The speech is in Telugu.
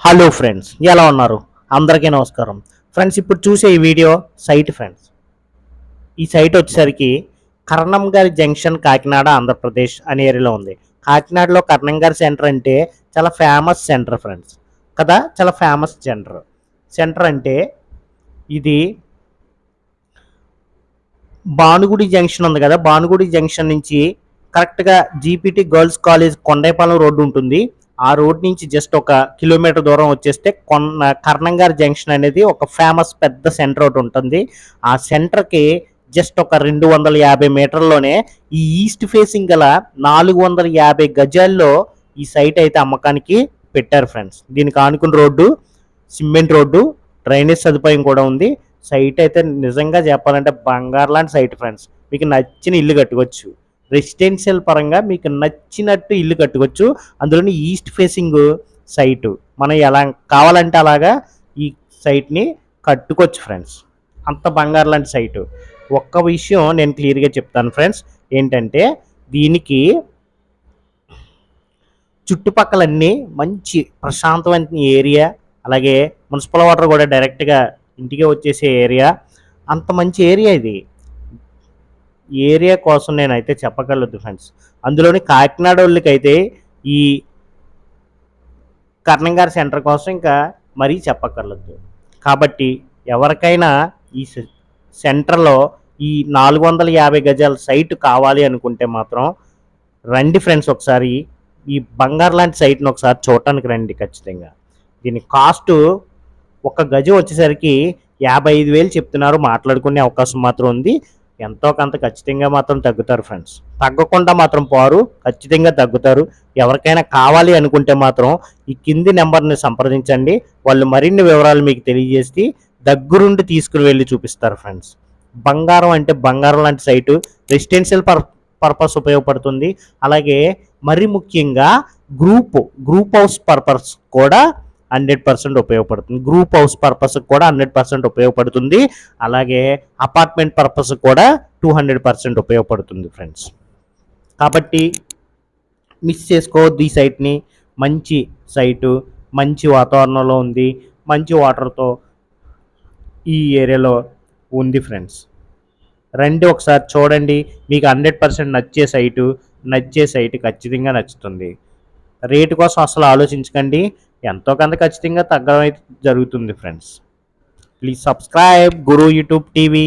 హలో ఫ్రెండ్స్ ఎలా ఉన్నారు? అందరికీ నమస్కారం. ఫ్రెండ్స్ ఇప్పుడు చూసే ఈ వీడియో సైట్ ఫ్రెండ్స్ ఈ సైట్ వచ్చేసరికి కర్ణంగారి జంక్షన్ కాకినాడ ఆంధ్రప్రదేశ్ అనే ఏరియాలో ఉంది. కాకినాడలో కర్ణంగారి సెంటర్ అంటే చాలా ఫేమస్ సెంటర్ ఫ్రెండ్స్ కదా? చాలా ఫేమస్ సెంటర్ సెంటర్ అంటే ఇది భానుగుడి జంక్షన్ ఉంది కదా? భానుగుడి జంక్షన్ నుంచి కరెక్ట్గా GPT girls college Kondaipalem road ఉంటుంది. ఆ రోడ్ నుంచి జస్ట్ ఒక కిలోమీటర్ దూరం వచ్చేస్తే కొన్న కర్ణంగార్ జంక్షన్ అనేది ఒక ఫేమస్ పెద్ద సెంటర్ ఒకటి ఉంటుంది. ఆ సెంటర్కి జస్ట్ ఒక రెండు వందల యాభై మీటర్లోనే ఈ ఈస్ట్ ఫేసింగ్ గల నాలుగు వందల యాభై గజాల్లో ఈ సైట్ అయితే అమ్మకానికి పెట్టారు ఫ్రెండ్స్ దీనికి ఆనుకున్న రోడ్డు సిమెంట్ రోడ్డు డ్రైనేజ్ సదుపాయం కూడా ఉంది. సైట్ అయితే నిజంగా చెప్పాలంటే బంగారు లాంటి సైట్ ఫ్రెండ్స్ మీకు నచ్చిన ఇల్లు కట్టుకోవచ్చు. రెసిడెన్షియల్ పరంగా మీకు నచ్చినట్టు ఇల్లు కట్టుకోవచ్చు. అందులోని ఈస్ట్ ఫేసింగ్ సైటు మనం ఎలా కావాలంటే అలాగా ఈ సైట్ని కట్టుకోవచ్చు ఫ్రెండ్స్ అంత బంగారు లాంటి సైటు ఒక్క విషయం నేను క్లియర్గా చెప్తాను ఫ్రెండ్స్ ఏంటంటే దీనికి చుట్టుపక్కలన్నీ మంచి ప్రశాంతమైన ఏరియా అలాగే మున్సిపల్ వాటర్ కూడా డైరెక్ట్గా ఇంటికే వచ్చేసే ఏరియా అంత మంచి ఏరియా ఇది. ఏరియా కోసం నేనైతే చెప్పగలదు ఫ్రెండ్స్ అందులోని కాకినాడ వాళ్ళకైతే ఈ కర్ణంగారి సెంటర్ కోసం ఇంకా మరీ చెప్పక్కర్లేదు. కాబట్టి ఎవరికైనా ఈ సె- సెంటర్లో ఈ నాలుగు వందల యాభై గజాల సైట్ కావాలి అనుకుంటే మాత్రం రండి ఫ్రెండ్స్ ఒకసారి. ఈ బంగారు లాంటి సైట్ని ఒకసారి చూడటానికి రండి ఖచ్చితంగా. దీని కాస్ట్ ఒక గజం వచ్చేసరికి యాభై ఐదు వేలు చెప్తున్నారు మాట్లాడుకునే అవకాశం మాత్రం ఉంది. ఎంతో కొంత ఖచ్చితంగా మాత్రం తగ్గుతారు ఫ్రెండ్స్ తగ్గకుండా మాత్రం పోరు ఖచ్చితంగా తగ్గుతారు. ఎవరికైనా కావాలి అనుకుంటే మాత్రం ఈ కింది నెంబర్ని సంప్రదించండి. వాళ్ళు మరిన్ని వివరాలు మీకు తెలియజేసి దగ్గరుండి తీసుకుని వెళ్ళి చూపిస్తారు ఫ్రెండ్స్ బంగారం అంటే బంగారం లాంటి సైటు రెసిడెన్షియల్ పర్ పర్పస్ ఉపయోగపడుతుంది. అలాగే మరి ముఖ్యంగా గ్రూప్ గ్రూప్ హౌస్ పర్పస్ కూడా హండ్రెడ్ పర్సెంట్ ఉపయోగపడుతుంది. గ్రూప్ హౌస్ పర్పస్ కూడా హండ్రెడ్ పర్సెంట్ ఉపయోగపడుతుంది. అలాగే అపార్ట్మెంట్ పర్పస్ కూడా టూ హండ్రెడ్ పర్సెంట్ ఉపయోగపడుతుంది ఫ్రెండ్స్. కాబట్టి మిస్ చేసుకోవద్దు ఈ సైట్ని. మంచి సైటు మంచి వాతావరణంలో ఉంది మంచి వాటర్తో ఈ ఏరియాలో ఉంది ఫ్రెండ్స్. రండి ఒకసారి చూడండి. మీకు హండ్రెడ్ పర్సెంట్ నచ్చే సైటు నచ్చే సైటు ఖచ్చితంగా నచ్చుతుంది. రేటు కోసం అసలు ఆలోచించకండి. ఎంతో కొంత ఖచ్చితంగా తగ్గడం అయితే జరుగుతుంది friends. Please subscribe Guru YouTube TV.